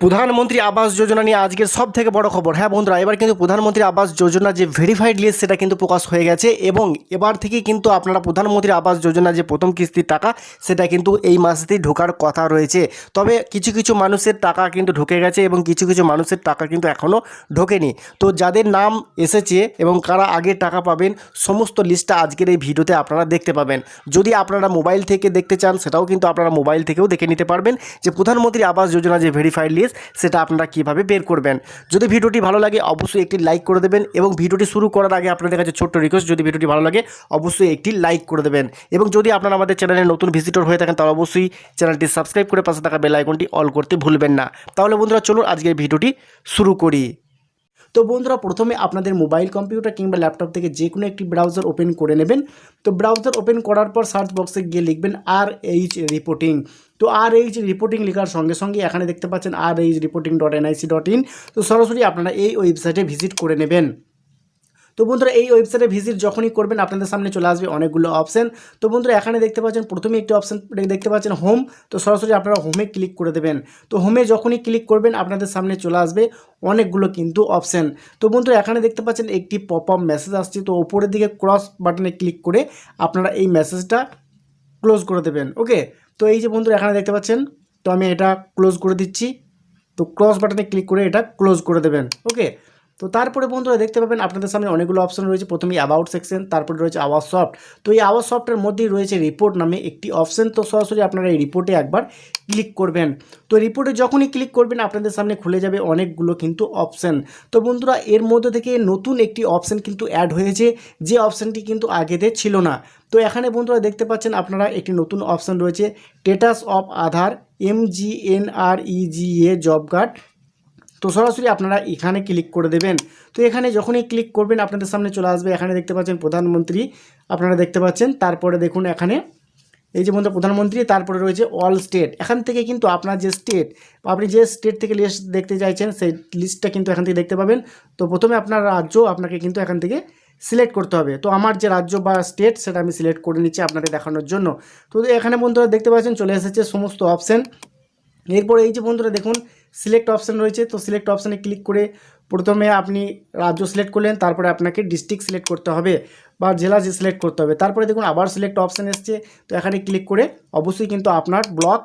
প্রধানমন্ত্রী আবাস যোজনা নিয়ে আজকের সব থেকে বড় খবর। হ্যাঁ বন্ধুরা, এবার কিন্তু প্রধানমন্ত্রী আবাস যোজনা যে ভেরিফাইড লিস্ট সেটা কিন্তু প্রকাশ হয়ে গেছে এবং এবার থেকে কিন্তু আপনারা প্রধানমন্ত্রী আবাস যোজনা যে প্রথম কিস্তির টাকা, সেটা কিন্তু এই মাসেতেই ঢোকার কথা রয়েছে। তবে কিছু কিছু মানুষের টাকা কিন্তু ঢুকে গেছে এবং কিছু কিছু মানুষের টাকা কিন্তু এখনও ঢোকেনি। তো যাদের নাম এসেছে এবং কারা আগে টাকা পাবেন, সমস্ত লিস্টটা আজকের এই ভিডিওতে আপনারা দেখতে পাবেন। যদি আপনারা মোবাইল থেকে দেখতে চান, সেটাও কিন্তু আপনারা মোবাইল থেকেও দেখে নিতে পারবেন যে প্রধানমন্ত্রী আবাস যোজনা যে ভেরিফাইড লিস্ট সেটা আপনারা কীভাবে বের করবেন। যদি ভিডিওটি ভালো লাগে, অবশ্যই একটি লাইক করে দেবেন এবং ভিডিওটি শুরু করার আগে আপনাদের কাছে ছোট্ট রিকোয়েস্ট যদি ভিডিওটি ভালো লাগে, অবশ্যই একটি লাইক করে দেবেন। এবং যদি আপনারা আমাদের চ্যানেলে নতুন ভিজিটর হয়ে থাকেন, তাহলে অবশ্যই চ্যানেলটি সাবস্ক্রাইব করে পাশে থাকা বেল আইকনটি অল করতে ভুলবেন না। তাহলে বন্ধুরা, চলুন আজকের ভিডিওটি শুরু করি। তো বন্ধুরা, প্রথমে আপনাদের মোবাইল কম্পিউটার কিংবা ল্যাপটপ থেকে যে কোনো একটি ব্রাউজার ওপেন করে নেবেন। তো ব্রাউজার ওপেন করার পর সার্চ বক্সে গিয়ে লিখবেন আর এইচ রিপোর্টিং তো আর এইচ রিপোর্টিং লেখার সঙ্গে সঙ্গে এখানে দেখতে পাচ্ছেন R H reporting dot NIC dot in তো সরাসরি আপনারা এই ওয়েবসাইটে ভিজিট করে নেবেন। তো বন্ধুরা, এই ওয়েবসাইটে ভিজিট যখনই করবেন, আপনাদের সামনে চলে আসবে অনেকগুলো অপশান তো বন্ধুরা, এখানে দেখতে পাচ্ছেন প্রথমে একটি অপশান দেখতে পাচ্ছেন হোম তো সরাসরি আপনারা হোমে ক্লিক করে দেবেন। তো হোমে যখনই ক্লিক করবেন, আপনাদের সামনে চলে আসবে অনেকগুলো কিন্তু অপশান তো বন্ধুরা, এখানে দেখতে পাচ্ছেন, একটি পপ আপ মেসেজ আসছে। তো ওপরের দিকে ক্রস বাটনে ক্লিক করে আপনারা এই মেসেজটা ক্লোজ করে দেবেন ওকে তো এই যে বন্ধুরা, এখানে দেখতে পাচ্ছেন, তো আমি এটা ক্লোজ করে দিচ্ছি। তো ক্রস বাটনে ক্লিক করে এটা ক্লোজ করে দেবেন ওকে তো তারপরে বন্ধুরা দেখতে পাবেন আপনাদের সামনে অনেকগুলো অপশন রয়েছে। প্রথমেই অ্যাবাউট সেকশন তারপরে রয়েছে আওয়ার সফট তো এই আওয়ার সফটের মধ্যেই রয়েছে রিপোর্ট নামে একটি অপশন তো সরাসরি আপনারা এই রিপোর্টে একবার ক্লিক করবেন। তো রিপোর্টে যখনই ক্লিক করবেন, আপনাদের সামনে খুলে যাবে অনেকগুলো কিন্তু অপশন তো বন্ধুরা, এর মধ্যে থেকে নতুন একটি অপশন কিন্তু অ্যাড হয়েছে, যে অপশানটি কিন্তু আগেতে ছিল না। তো এখানে বন্ধুরা দেখতে পাচ্ছেন আপনারা একটি নতুন অপশন রয়েছে status of Aadhaar M G N R E G A job card তো সরাসরি আপনারা এখানে ক্লিক করে দেবেন। তো এখানে যখনই ক্লিক করবেন, আপনাদের সামনে চলে আসবে। এখানে দেখতে পাচ্ছেন প্রধানমন্ত্রী। আপনারা দেখতে পাচ্ছেন, তারপরে দেখুন এখানে। এই যে বন্ধু প্রধানমন্ত্রী, তারপরে রয়েছে অল স্টেট এখান থেকে কিন্তু আপনার যে স্টেট আপনি যে স্টেট থেকে লিস্ট দেখতে চাইছেন, সেই লিস্টটা কিন্তু এখান থেকে দেখতে পাবেন। তো প্রথমে আপনার রাজ্য আপনাকে কিন্তু এখান থেকে সিলেক্ট করতে হবে। তো আমার যে রাজ্য বা স্টেট সেটা আমি সিলেক্ট করে নিচ্ছি আপনাদের দেখানোর জন্য। তো এখানে বন্ধুরা দেখতে পাচ্ছেন, চলে এসেছে সমস্ত অপশান এরপরে এই যে বন্ধুরা, দেখুন সিলেক্ট অপশান রয়েছে, তো সিলেক্ট অপশানে ক্লিক করে প্রথমে আপনি রাজ্য সিলেক্ট করলেন, তারপরে আপনাকে ডিস্ট্রিক্ট সিলেক্ট করতে হবে বা জেলা সিলেক্ট করতে হবে। তারপরে দেখুন আবার সিলেক্ট অপশান এসছে, তো এখানে ক্লিক করে অবশ্যই কিন্তু আপনার ব্লক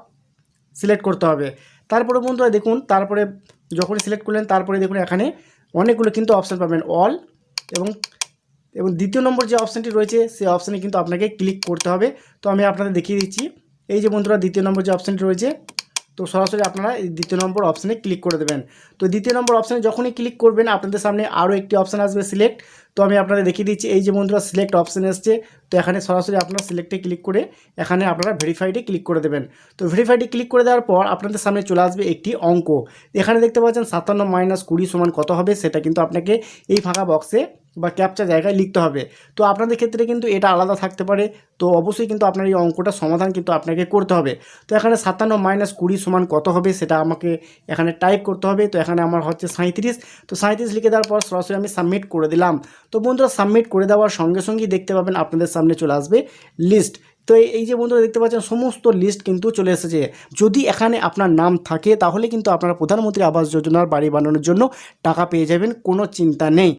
সিলেক্ট করতে হবে। তারপরে বন্ধুরা দেখুন, তারপরে যখনই সিলেক্ট করলেন, তারপরে দেখুন এখানে অনেকগুলো কিন্তু অপশান পাবেন অল এবং এবং দ্বিতীয় নম্বর যে অপশানটি রয়েছে, সেই অপশানে কিন্তু আপনাকে ক্লিক করতে হবে। তো আমি আপনাদের দেখিয়ে দিচ্ছি। এই যে বন্ধুরা, দ্বিতীয় নম্বর যে অপশানটি রয়েছে তো সরাসরি আপনারা দ্বিতীয় নম্বর অপশানে ক্লিক করে দেবেন। তো দ্বিতীয় নম্বর অপশানে যখনই ক্লিক করবেন, আপনাদের সামনে আরও একটি অপশান আসবে সিলেক্ট তো আমি আপনাদের দেখিয়ে দিচ্ছি, এই যে বন্ধুরা সিলেক্ট অপশান এসছে, তো এখানে সরাসরি আপনারা সিলেক্টে ক্লিক করে এখানে আপনারা ভেরিফাইডে ক্লিক করে দেবেন। তো ভেরিফাইডে ক্লিক করে দেওয়ার পর আপনাদের সামনে চলে আসবে একটি অঙ্ক। এখানে দেখতে পাচ্ছেন সাতান্ন মাইনাস কুড়ি সমান কত হবে, সেটা কিন্তু আপনাকে এই ফাঁকা বক্সে বা ক্যাপচা জায়গায় লিখতে হবে। তো আপনাদের ক্ষেত্রে কিন্তু এটা আলাদা থাকতে পারে। তো অবশ্যই কিন্তু আপনার এই অঙ্কটা সমাধান কিন্তু আপনাকে করতে হবে। তো এখানে সাতান্ন মাইনাস কুড়ি সমান কত হবে সেটা আমাকে এখানে টাইপ করতে হবে। তো এখানে আমার হচ্ছে সাঁত্রিশ তো সাঁত্রিশ লিখে দেওয়ার পর সরাসরি আমি সাবমিট করে দিলাম। তো বন্ধুরা সাবমিট করে দেওয়ার সঙ্গে সঙ্গেই দেখতে পাবেন আপনাদের সামনে চলে আসবে লিস্ট তো এই- এই যে বন্ধুরা দেখতে পাচ্ছেন সমস্ত লিস্ট কিন্তু চলে এসেছে। যদি এখানে আপনার নাম থাকে তাহলে কিন্তু আপনারা প্রধানমন্ত্রী আবাস যোজনার বাড়ি বানানোর জন্য টাকা পেয়ে যাবেন, কোনো চিন্তা নেই।